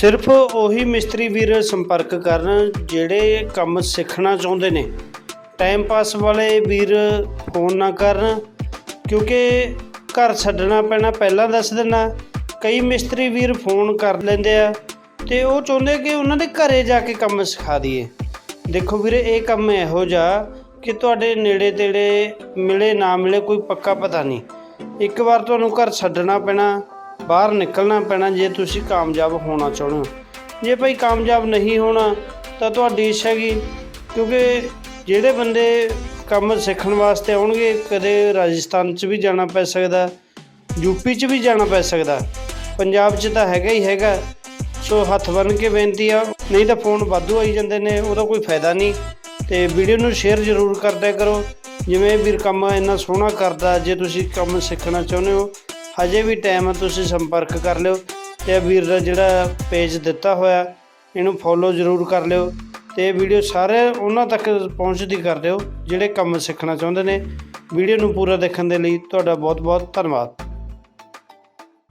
ਸਿਰਫ ਉਹੀ ਮਿਸਤਰੀ ਵੀਰ ਸੰਪਰਕ ਕਰਨ ਜਿਹੜੇ ਕੰਮ ਸਿੱਖਣਾ ਚਾਹੁੰਦੇ ਨੇ। ਟਾਈਮ ਪਾਸ ਵਾਲੇ ਵੀਰ ਫੋਨ ਨਾ ਕਰਨ, ਕਿਉਂਕਿ ਘਰ ਛੱਡਣਾ ਪੈਣਾ ਪਹਿਲਾਂ ਦੱਸ ਦੇਣਾ ਕਈ ਮਿਸਤਰੀ ਵੀਰ ਫੋਨ ਕਰ ਲੈਂਦੇ ਆ ਤੇ ਉਹ ਚਾਹੁੰਦੇ ਕਿ ਉਹਨਾਂ ਦੇ ਘਰੇ ਜਾ ਕੇ ਕੰਮ ਸਿਖਾ ਦਈਏ। ਦੇਖੋ ਵੀਰੇ, ਇਹ ਕੰਮ ਇਹੋ ਜਿਹਾ ਕਿ ਤੁਹਾਡੇ ਨੇੜੇ ਤੇੜੇ ਮਿਲੇ ਨਾ ਮਿਲੇ ਕੋਈ ਪੱਕਾ ਪਤਾ ਨਹੀਂ। ਇੱਕ ਵਾਰ ਤੁਹਾਨੂੰ ਘਰ ਛੱਡਣਾ ਪੈਣਾ ਬਾਹਰ ਨਿਕਲਣਾ ਪੈਣਾ ਜੇ ਤੁਸੀਂ ਕਾਮਯਾਬ ਹੋਣਾ ਚਾਹੁੰਦੇ ਹੋ। ਜੇ ਭਾਈ ਕਾਮਯਾਬ ਨਹੀਂ ਹੋਣਾ, ਤਾਂ ਤੁਹਾਡੀ ਇੱਛਾ ਹੈਗੀ ਕਿਉਂਕਿ ਜਿਹੜੇ ਬੰਦੇ ਕੰਮ ਸਿੱਖਣ ਵਾਸਤੇ ਆਉਣਗੇ, ਕਦੇ ਰਾਜਸਥਾਨ 'ਚ ਵੀ ਜਾਣਾ ਪੈ ਸਕਦਾ ਯੂਪੀ 'ਚ ਵੀ ਜਾਣਾ ਪੈ ਸਕਦਾ। ਪੰਜਾਬ 'ਚ ਤਾਂ ਹੈਗਾ ਹੀ ਹੈਗਾ। ਸੋ ਹੱਥ ਬੰਨ ਕੇ ਬੇਨਤੀ ਆ, ਨਹੀਂ ਤਾਂ ਫੋਨ ਵਾਧੂ ਆਈ ਜਾਂਦੇ ਨੇ, ਉਹਦਾ ਕੋਈ ਫਾਇਦਾ ਨਹੀਂ। ਤੇ ਵੀਡੀਓ ਨੂੰ ਸ਼ੇਅਰ ਜ਼ਰੂਰ ਕਰਦਿਆ ਕਰੋ। ਜਿਵੇਂ ਵੀਰ ਕੰਮ ਇੰਨਾ ਸੋਹਣਾ ਕਰਦਾ, ਜੇ ਤੁਸੀਂ ਕੰਮ ਸਿੱਖਣਾ ਚਾਹੁੰਦੇ ਹੋ ਹਜੇ ਵੀ ਟਾਈਮ ਆ ਤੁਸੀਂ ਸੰਪਰਕ ਕਰ ਲਿਓ ਤੇ ਵੀਰ ਦਾ ਜਿਹੜਾ ਪੇਜ ਦਿੱਤਾ ਹੋਇਆ, ਇਹਨੂੰ ਫੋਲੋ ਜ਼ਰੂਰ ਕਰ ਲਿਓ ਤੇ ਵੀਡੀਓ ਸਾਰੇ ਉਹਨਾਂ ਤੱਕ ਪਹੁੰਚਦੀ ਕਰ ਦਿਓ ਜਿਹੜੇ ਕੰਮ ਸਿੱਖਣਾ ਚਾਹੁੰਦੇ ਨੇ। ਵੀਡੀਓ ਨੂੰ ਪੂਰਾ ਦੇਖਣ ਦੇ ਲਈ ਤੁਹਾਡਾ ਬਹੁਤ ਬਹੁਤ ਧੰਨਵਾਦ।